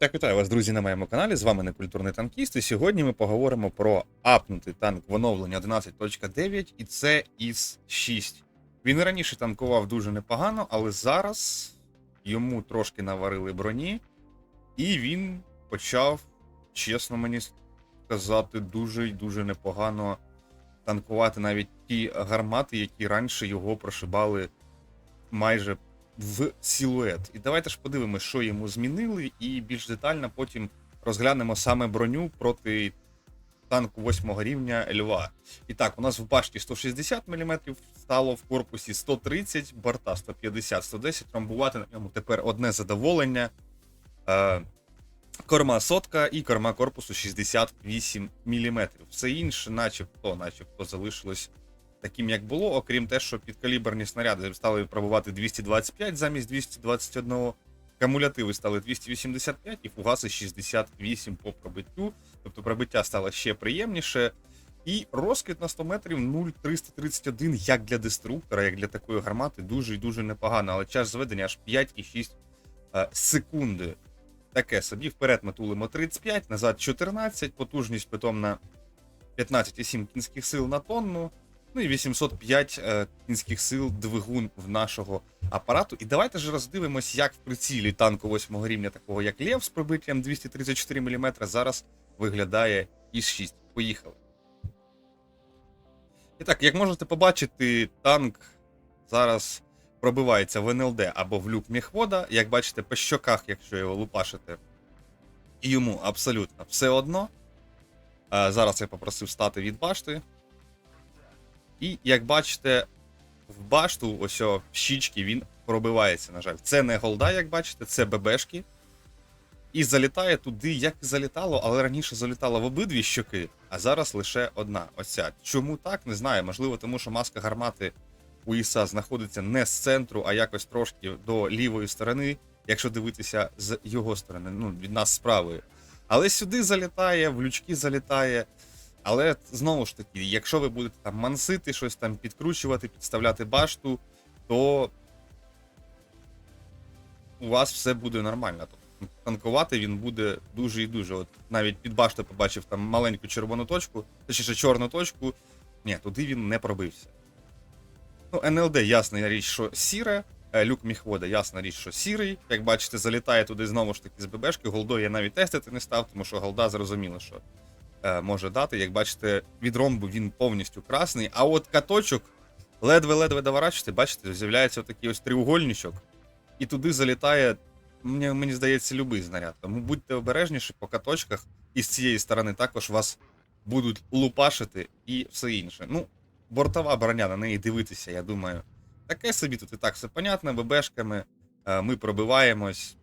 Так, вітаю вас, друзі, на моєму каналі. З вами некультурний танкіст. І сьогодні ми поговоримо про апнутий танк в оновленні 11.9, і це із 6. Він раніше танкував дуже непогано, але зараз йому трошки наварили броні, і він почав, чесно мені сказати, дуже і дуже непогано танкувати навіть ті гармати, які раніше його прошибали майже в силует. І давайте ж подивимося, що йому змінили, і більш детально потім розглянемо саме броню проти танку 8 рівня Льва. І так, у нас в башті 160 мм стало, в корпусі 130, борта 150, 110. Ромбувати на ньому тепер одне задоволення. Е, Корма сотка і корма корпусу 68 мм. Все інше, начебто, начебто, залишилось таким, як було, окрім те, що підкаліберні снаряди стали пробувати 225 замість 221, кумулятиви стали 285 і фугаси 68 по пробиттю. Тобто пробиття стало ще приємніше. І розкид на 100 метрів 0,331 як для деструктора, як для такої гармати, дуже і дуже непогано. Але час зведення аж 5,6 е, секунди. Таке собі вперед ми тулимо 35, назад 14, потужність питомна 15,7 кінських сил на тонну. Ну і 805 е, кінських сил двигун в нашого апарату. І давайте ж роздивимось, як в прицілі танку 8 рівня, такого як Лев з пробиттям 234 мм, зараз виглядає із 6. Поїхали. І так, як можете побачити, танк зараз пробивається в НЛД або в люк міхвода. Як бачите, по щоках, якщо його лупашите, йому абсолютно все одно. Е, Зараз я попросив стати від башти. І як бачите, в башту, ось о, щічки він пробивається, на жаль. Це не голда, як бачите, це ББшки. І залітає туди, як залітало, але раніше залітало в обидві щоки, а зараз лише одна. Оця. Чому так, не знаю. Можливо, тому що маска гармати у ІСа знаходиться не з центру, а якось трошки до лівої сторони, якщо дивитися з його сторони, ну, від нас з. Але сюди залітає, в лючки залітає. Але знову ж таки, якщо ви будете там мансити, щось там підкручувати, підставляти башту, то у вас все буде нормально. Тобто танкувати він буде дуже і дуже. От навіть під башту побачив там маленьку червону точку, точніше чорну точку. Ні, туди він не пробився. Ну, НЛД, ясна річ, що сіре. е, Люк міхвода, ясна річ, що сірий. Як бачите, залітає туди знову ж таки з ББшки. Голдою я навіть тестити не став, тому що голда зрозуміла, що може дати. Як бачите, від ромбу він повністю красний. А от каточок ледве-ледве доворачуєте, бачите, з'являється такий ось треугольничок, і туди залітає, мені, мені здається, любий знаряд. Тому будьте обережніші по каточках, і з цієї сторони також вас будуть лупашити і все інше. Ну, бортова броня на неї дивитися, я думаю. Таке собі тут і так все понятно, ББшками е, ми пробиваємось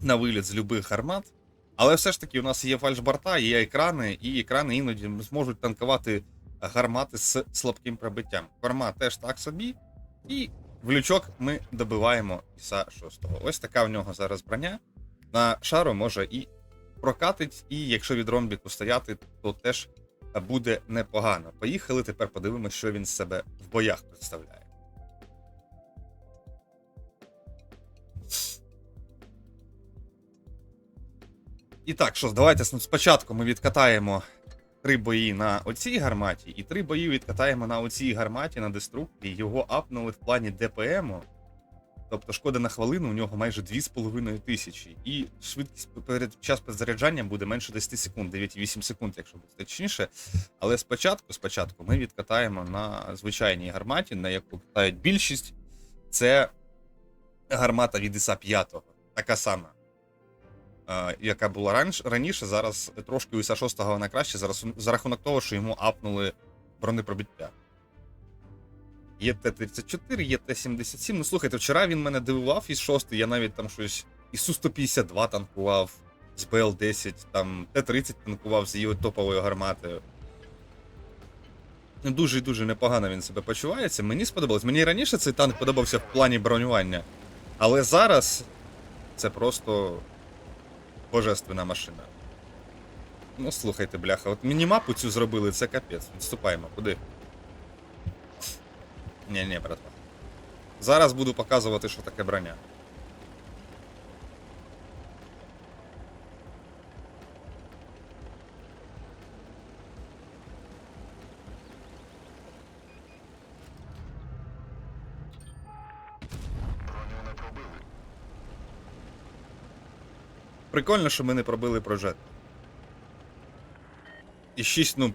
на виліт з любих гармат. Але все ж таки у нас є фальшборта, є екрани, і екрани іноді зможуть танкувати гармати з слабким пробиттям. Корма теж так собі. І в лючок ми добиваємо Іса 6. Ось така в нього зараз броня. На шару може і прокатить, і якщо від ромбіку стояти, то теж буде непогано. Поїхали, тепер подивимося, що він з себе в боях представляє. І так, що ж, давайте ну, спочатку ми відкатаємо три бої на оцій гарматі, і три бої відкатаємо на оцій гарматі на деструкції. Його апнули в плані ДПМу. Тобто шкода на хвилину у нього майже 2,5 тисячі. І швидкість перед час перезаряджання буде менше 10 секунд, 9,8 секунд, якщо буде точніше. Але спочатку, спочатку ми відкатаємо на звичайній гарматі, на яку катають більшість. Це гармата від ІСа 5, така сама. Е, Яка була раніше, зараз трошки у ІСа 6 вона краще, за рахунок того, що йому апнули бронепробиття. Є Т-34, є Т-77. Ну слухайте, вчора він мене дивував із 6, я навіть там щось із Су-152 танкував, з БЛ-10, там Т-30 танкував з її топовою гарматою. Ну, Дуже і дуже непогано він себе почувається. Мені сподобалось. Мені раніше цей танк подобався в плані бронювання. Але зараз це просто божественна машина. Ну, слухайте, бляха, от мінімапу цю зробили, це капець. Відступаємо, куди? Ні, ні, братва. Зараз буду показувати, що таке броня. Прикольно, що ми не пробили прожет. І 6, ну,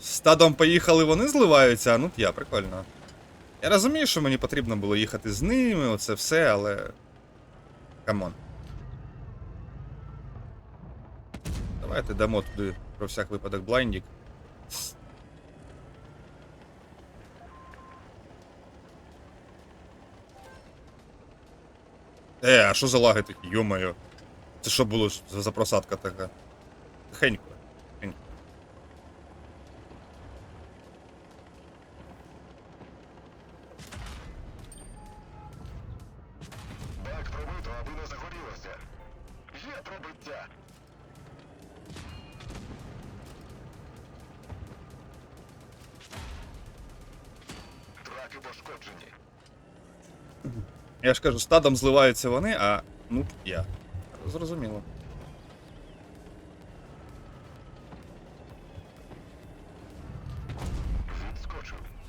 стадом поїхали, вони зливаються, а ну я, прикольно. Я розумію, що мені потрібно було їхати з ними, оце все, але. Камон. Давайте дамо туди про всяк випадок блайндік. Е, а що за лаги такі, йо-моє. Це що було за, просадка така? Тихенько. тихенько. Пробито, аби не загорілося. Є пробиття. Траки пошкоджені. Я ж кажу, стадом зливаються вони, а ну я. Зрозуміло.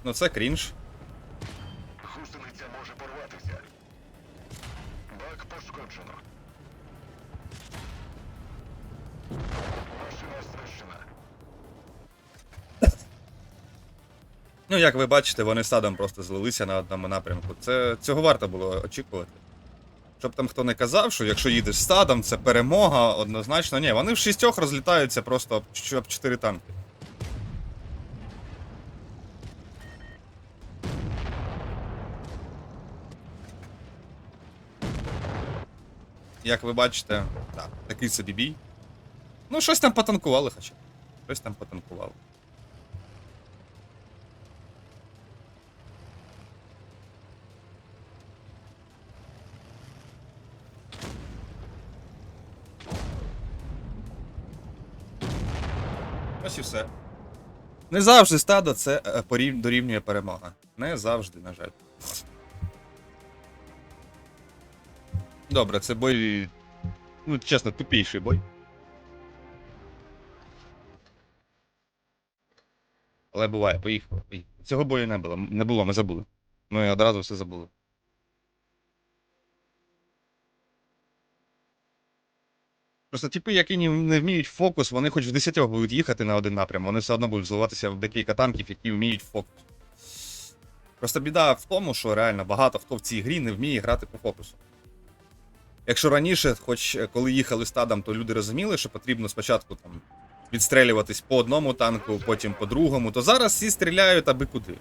Ну це крінж. Гусениця може порватися. Бак пошкоджено. Машина знищена. Ну, як ви бачите, вони стадом просто злилися на одному напрямку. Це цього варто було очікувати. Щоб там хто не казав, що якщо їдеш стадом, це перемога, однозначно. Ні, вони в шістьох розлітаються просто об об чотири танки. Як ви бачите, так, такий собі бій. Ну, щось там потанкували хоча. Щось там потанкували. Ось і все. Не завжди стадо це е, дорівнює перемога. Не завжди, на жаль. Добре, це бой. Ну, чесно, тупіший бой. Але буває, поїхали. Цього бою не було. Не було, ми забули. Ми одразу все забули. Просто типи, які не, вміють фокус, вони хоч в 10 будуть їхати на один напрям, вони все одно будуть зливатися в декілька танків, які вміють фокус. Просто біда в тому, що реально багато хто в цій грі не вміє грати по фокусу. Якщо раніше, хоч е, коли їхали стадом, то люди розуміли, що потрібно спочатку там відстрелюватись по одному танку, потім по другому, то зараз всі стріляють аби куди.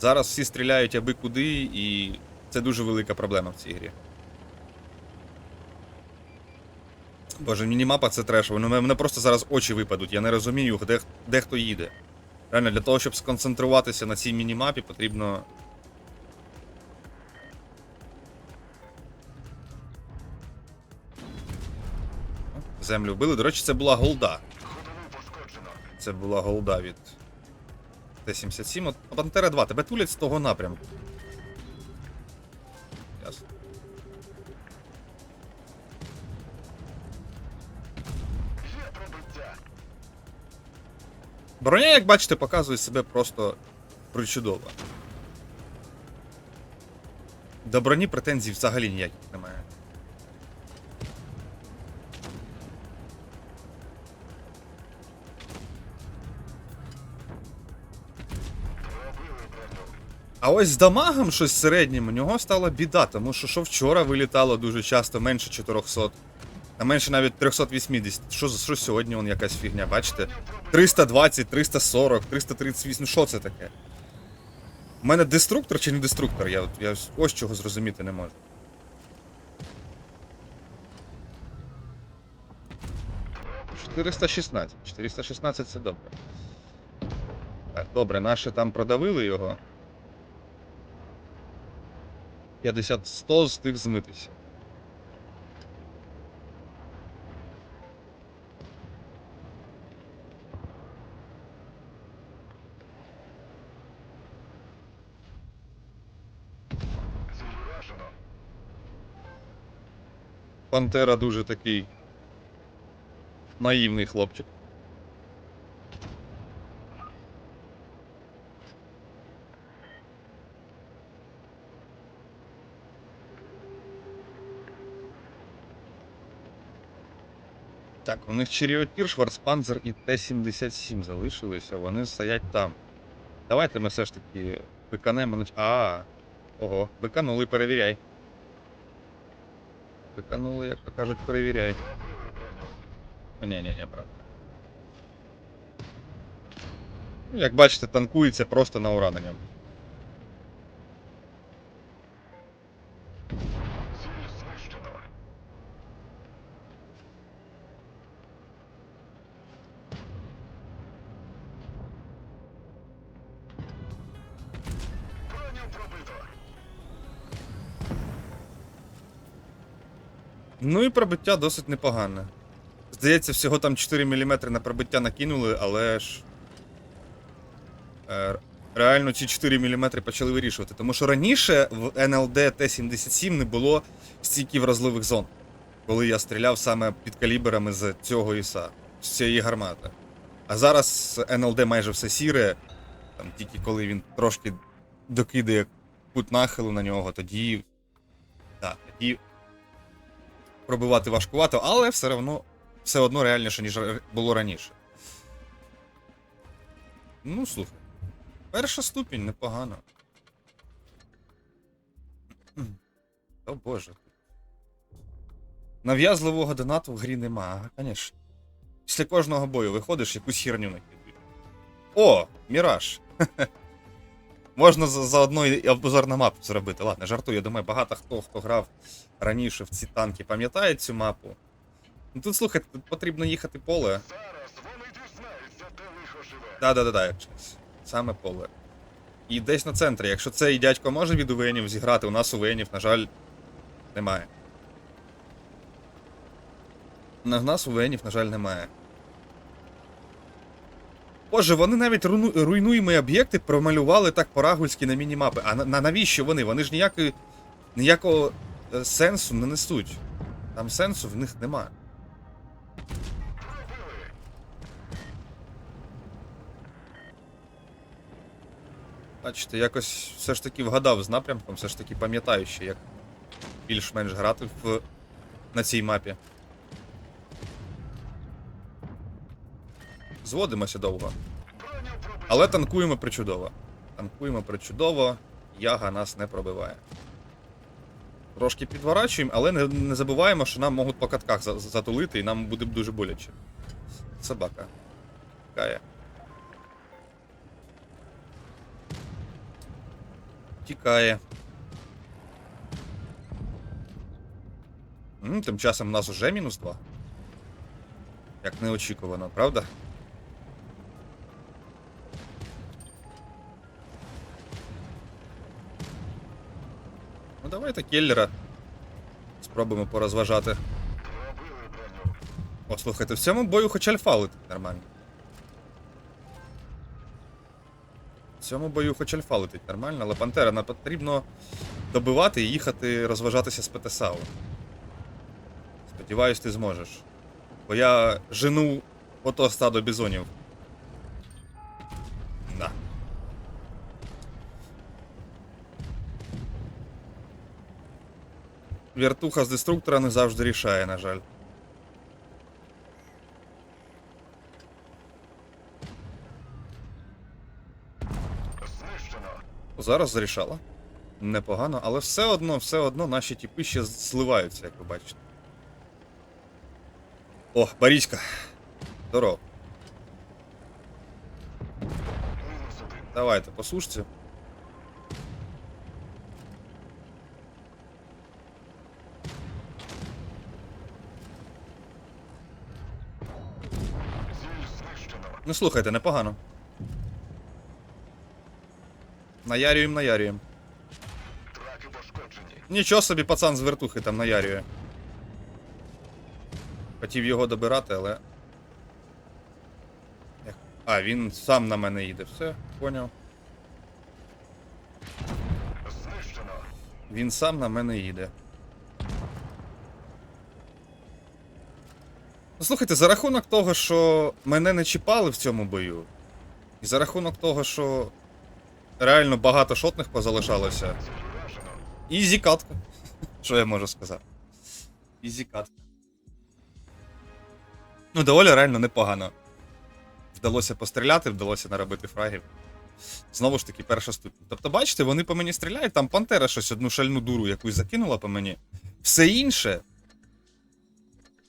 Зараз всі стріляють аби куди, і це дуже велика проблема в цій грі. Боже, мінімапа це треш. Воно мене просто зараз очі випадуть. Я не розумію, де, де хто їде. Реально, для того, щоб сконцентруватися на цій мінімапі, потрібно. Землю вбили. До речі, це була голда. Це була голда від Т-77. От Пантера 2, тебе тулять з того напрямку. Броня, як бачите, показує себе просто причудово. До броні претензій взагалі ніяких немає. А ось з дамагом щось середнім у нього стала біда, тому що що вчора вилітало дуже часто менше 400, а менше навіть 380. Що, що сьогодні он якась фігня, бачите? 320, 340, 338, ну що це таке? У мене деструктор чи не деструктор? Я, я ось чого зрозуміти не можу. «416. 416 це добре. Так, добре, наші там продавили його. 50-100 встиг змитися. Пантера дуже такий наївний хлопчик. Так, у них Черіотір, Шварцпанзер і Т-77 залишилися, вони стоять там. Давайте ми все ж таки виконаємо. нач- А, ого, виканули, перевіряй. Виканули, як то кажуть, перевіряй. Ні, ні, ні, брат. Ну, Як бачите, танкується просто на ура Ну і пробиття досить непогане. Здається, всього там 4 мм на пробиття накинули, але ж. е, Реально ці 4 мм почали вирішувати. Тому що раніше в НЛД Т-77 не було стільки вразливих зон. Коли я стріляв саме під калібрами з цього ІСа, з цієї гармати. А зараз НЛД майже все сіре. Там тільки коли він трошки докидає кут нахилу на нього, тоді. Так, тоді пробивати важкувато, але все одно, все одно реальніше, ніж було раніше. Ну, слухай. Перша ступінь непогано. О боже. Нав'язливого донату в грі нема, звісно. Після кожного бою виходиш, якусь херню накидуєш. О, Міраж. Можна заодно і обзор на мапу зробити. Ладно, жартую, я думаю, багато хто, хто грав раніше в ці танки, пам'ятає цю мапу. Ну тут слухайте, тут потрібно їхати поле. Зараз вони дізнаються, де лихо живе. Да-да-да. Саме поле. І десь на центрі. Якщо цей дядько може від УВНів зіграти, у нас УВНів, на жаль, немає. На нас УВНів, на жаль, немає. Боже, вони навіть руйну- руйнуємі об'єкти промалювали так по-рагульськи на мінімапи. А на, на навіщо вони? Вони ж ніякої, ніякого сенсу не несуть. Там сенсу в них. Пробили. Бачите, якось все ж таки вгадав з напрямком, все ж таки пам'ятаю ще, як більш-менш грати в... на цій мапі. Зводимося довго. Але танкуємо причудово. Танкуємо причудово, яга нас не пробиває. Трошки підворачуємо, але не, не забуваємо, що нам можуть по катках за- затулити і нам буде дуже боляче. Собака. Тікає. Тікає. Тим часом у нас уже мінус 2. Як неочікувано, правда? Давайте Келлера. Спробуємо порозважати. О, слухайте, в цьому бою хоч альфа летить нормально. В цьому бою хоч альфа летить нормально, але Пантера нам потрібно добивати і їхати розважатися з ПТСАУ. Сподіваюсь, ти зможеш. Бо я жену ото стадо бізонів. Вертуха з деструктора не завжди рішає, на жаль. Зараз зарішала. Непогано, але все одно, все одно наші тіпи ще зливаються, як ви бачите. О, Боріська. Здорово. Давайте, послушайте. Ціль Ну слухайте, непогано. Наярюємо, наярюємо. Нічого собі пацан з вертухи там наярює. Хотів його добирати, але. А, він сам на мене їде. Все, поняв. Він сам на мене їде. Слухайте, за рахунок того, що мене не чіпали в цьому бою, і за рахунок того, що реально багато шотних позалишалося, ізі катка. Що я можу сказати? Ізі катка. Ну, доволі реально непогано. Вдалося постріляти, вдалося наробити фрагів. Знову ж таки, перша ступінь. Тобто, бачите, вони по мені стріляють, там Пантера щось одну шальну дуру якусь закинула по мені. Все інше.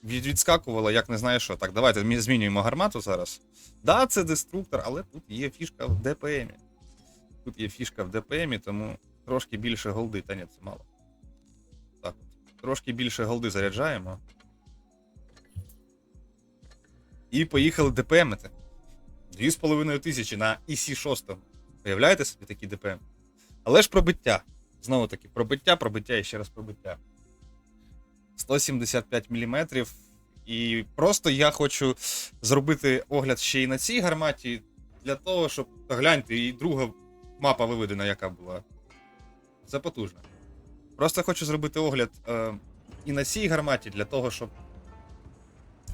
Від, відскакувало, як не знаю що. Так, давайте змінюємо гармату зараз. Да, це деструктор, але тут є фішка в ДПМі. Тут є фішка в ДПМі, тому трошки більше голди. Та ні, це мало. Так, трошки більше голди заряджаємо. І поїхали ДПМити. 2,5 тисячі на EC 6. Уявляєте собі такі ДПМ? Але ж пробиття. Знову таки, пробиття, пробиття і ще раз пробиття. 175 мм. І просто я хочу зробити огляд ще й на цій гарматі. Для того, щоб. Гляньте, і друга мапа виведена, яка була. Це потужно. Просто хочу зробити огляд е, і на цій гарматі, для того, щоб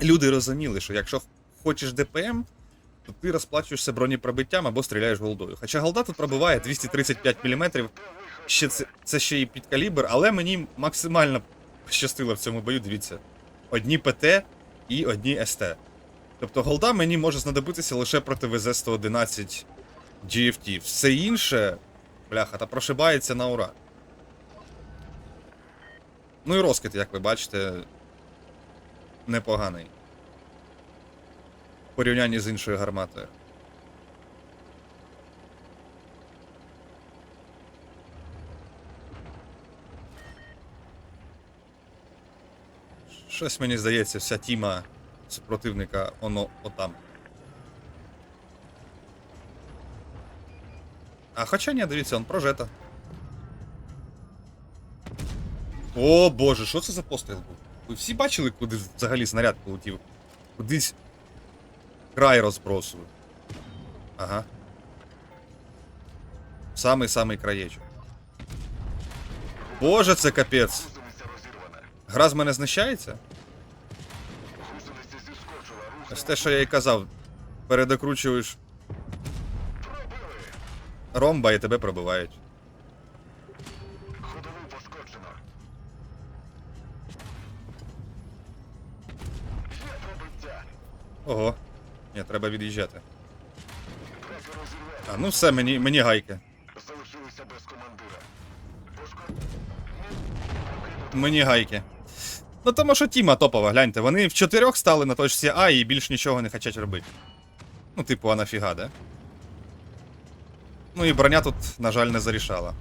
люди розуміли, що якщо хочеш ДПМ, то ти розплачуєшся бронепробиттям або стріляєш голдою. Хоча голда тут пробиває 235 мм, ще це, це ще і під калібр, але мені максимально щастило в цьому бою, дивіться. Одні ПТ і одні СТ. Тобто голда мені може знадобитися лише проти ВЗ-111 GFT. Все інше, бляха, та прошибається на ура. Ну і розкид, як ви бачите, непоганий. В порівнянні з іншою гарматою. Щось мені здається, вся тіма супротивника воно отам. А хоча ні, дивіться, он прожета. О боже, що це за постріл був? Ви всі бачили, куди взагалі снаряд полетів? Кудись край розбросу. Ага. Самий-самий краєчок. Боже, це капець. Гра з мене знущається? Ось те, що я і казав. Передокручуєш ромба і тебе пробивають. Ходову пошкоджено. Є пробиття. Ого. Ні, треба від'їжджати. А, ну все, мені, мені гайки. Залишилися без командира. Мені гайки. Ну тому що Тіма топова, гляньте, вони в чотирьох стали на точці А і більш нічого не хочуть робити. Ну, типу, а нафіга, да? Ну і броня тут, на жаль, не зарішала.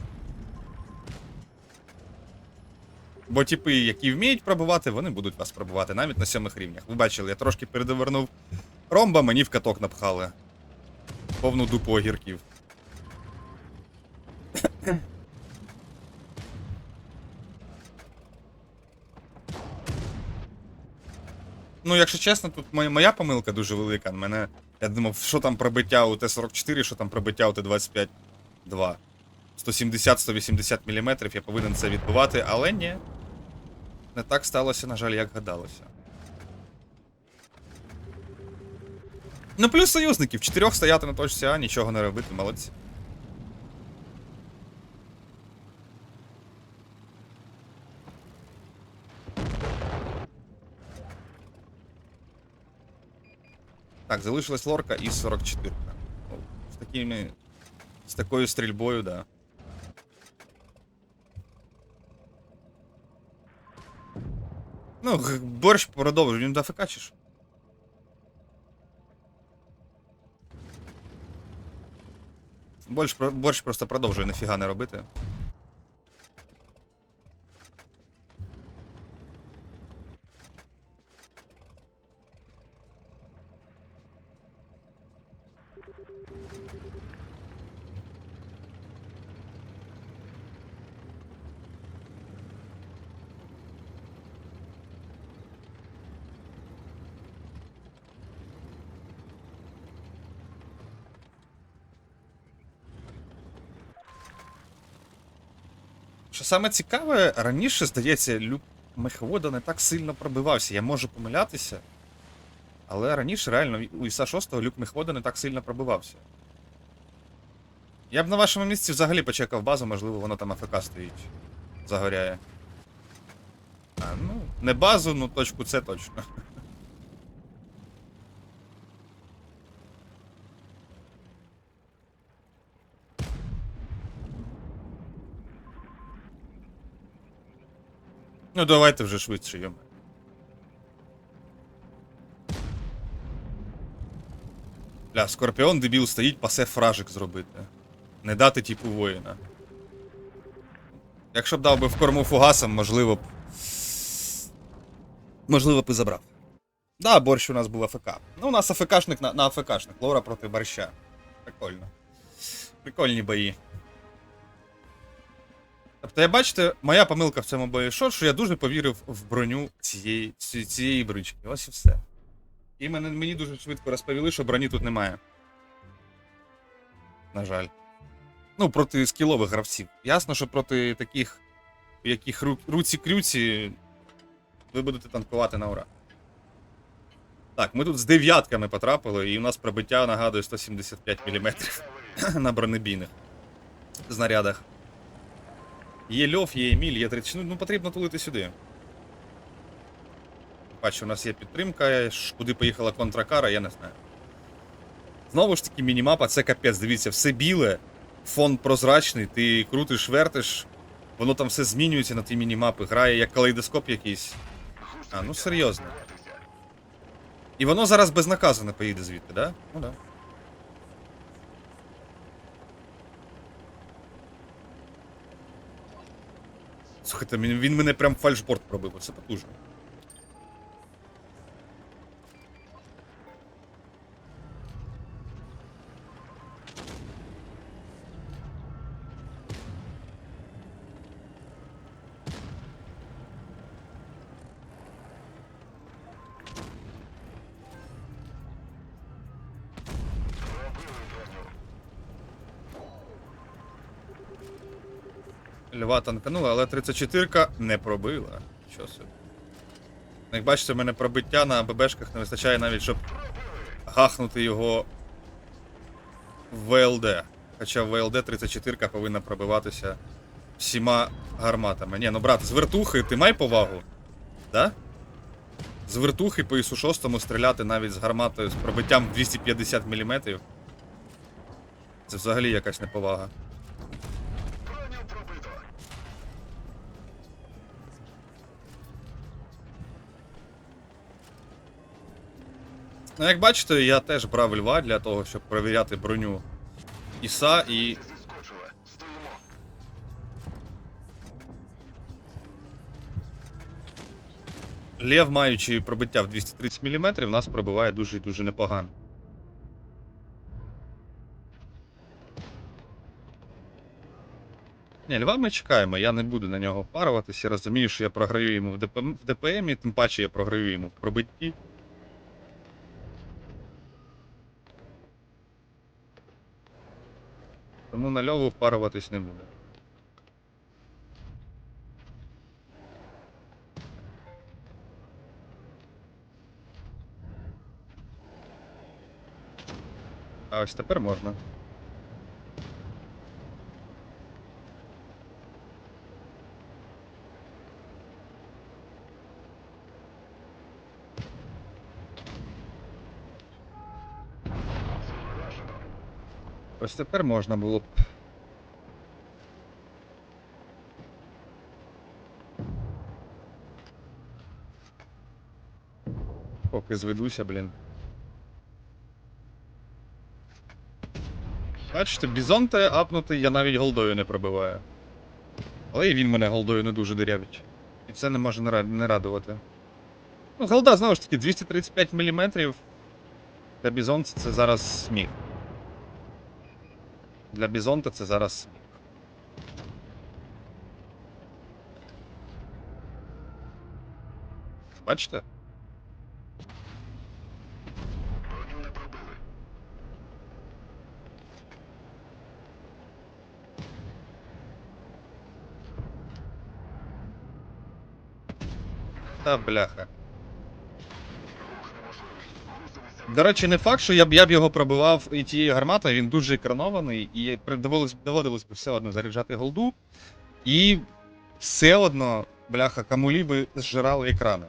Бо типи, які вміють пробувати, вони будуть вас пробувати навіть на сьомих рівнях. Ви бачили, я трошки передовернув ромба, мені в каток напхали. Повну дупу огірків. Ну, якщо чесно, тут моя, моя помилка дуже велика. Мене. Я думав, що там пробиття у Т-44, що там пробиття у Т-25 2. 170-180 мм, я повинен це відбивати, але ні. Не так сталося, на жаль, як гадалося. Ну, плюс союзники, в чотирьох стояти на точці А, нічого не робити, молодці. Так, залишилась лорка і 44. Ну, з такими. З такою стрільбою, да. Ну, борщ продовжує, він що? Борщ, борщ просто продовжує нафіга не робити. Що саме цікаве, раніше, здається, люк мехвода не так сильно пробивався. Я можу помилятися. Але раніше реально у Іса 6 люк мехвода не так сильно пробивався. Я б на вашому місці взагалі почекав базу, можливо, воно там АФК стоїть. Загоряє. А, ну, не базу, ну точку С точно. Ну, давайте вже швидше, йоме. Бля, Скорпіон дебіл стоїть, пасе фражик зробити. Не дати типу воїна. Якщо б дав би в корму фугасом, можливо б. Можливо б і забрав. Да, борщ у нас був АФК. Ну, у нас АФКшник на, на АФКшник. Лора проти борща. Прикольно. Прикольні бої. Тобто, я бачите, моя помилка в цьому бою що, що я дуже повірив в броню цієї, цієї брички. Ось і все. І мене, мені дуже швидко розповіли, що броні тут немає. На жаль. Ну, проти скілових гравців. Ясно, що проти таких, у яких ру- руці-крюці, ви будете танкувати на ура. Так, ми тут з дев'ятками потрапили, і у нас пробиття нагадує 175 мм на бронебійних знарядах. Є льов, є Еміль, є 30. Ну, ну потрібно тулити сюди. Бачу, у нас є підтримка. Куди поїхала контракара, я не знаю. Знову ж таки, мінімапа це капець. Дивіться, все біле, фон прозрачний, ти крутиш, вертиш, воно там все змінюється на ті мінімапи, грає як калейдоскоп якийсь. А, ну серйозно. І воно зараз безнаказано поїде звідти, да? Ну да. Слухайте, він мене прям фальшборд пробив, це потужно. Льва танканула, але 34-ка не пробила. Що собі. Як бачите, в мене пробиття на ББшках не вистачає навіть, щоб гахнути його в ВЛД. Хоча в ВЛД 34-ка повинна пробиватися всіма гарматами. Ні, ну брат, з вертухи ти май повагу. Да? З вертухи по ісу 6 стріляти навіть з гарматою з пробиттям 250 мм. Це взагалі якась неповага. Ну, як бачите, я теж брав льва для того, щоб перевіряти броню Іса і. Лев, маючи пробиття в 230 мм, нас пробиває дуже і дуже непогано. Ні, льва ми чекаємо, я не буду на нього паруватися, я розумію, що я програю йому в ДПМі, тим паче я програю йому в пробитті. Тому на льову впаруватись не буде. А ось тепер можна. Ось тепер можна було б. Поки зведуся, блін. Бачите, бізонте апнутий, я навіть голдою не пробиваю. Але і він мене голдою не дуже дирявить. І це не може не радувати. Ну, голда, знову ж таки, 235 мм. Для бізонта це зараз сміх. Для бізонта це зараз. Бачите? Броню не. Та бляха. До речі, не факт, що я б, я б його пробивав і тією гарматою, він дуже екранований, і доводилось, доводилось б все одно заряджати голду. І все одно, бляха, камулі би зжирали екрани.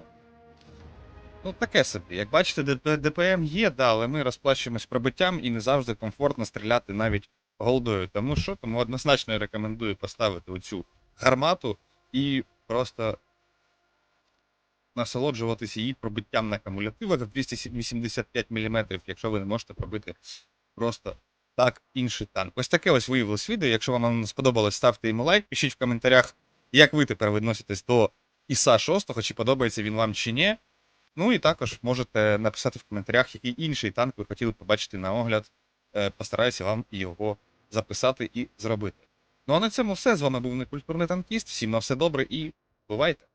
Ну, таке собі. Як бачите, ДПМ є, да, але ми розплачуємось пробиттям і не завжди комфортно стріляти навіть голдою. Тому що? Тому однозначно рекомендую поставити оцю гармату і просто насолоджуватися її пробиттям на кумулятивах 285 мм, якщо ви не можете пробити просто так інший танк. Ось таке ось виявилось відео. Якщо вам воно сподобалось, ставте йому лайк, пишіть в коментарях, як ви тепер відноситесь до Іса 6, чи подобається він вам чи ні. Ну і також можете написати в коментарях, який інший танк ви хотіли побачити на огляд. Е, Постараюся вам його записати і зробити. Ну а на цьому все. З вами був некультурний танкіст. Всім на все добре і бувайте!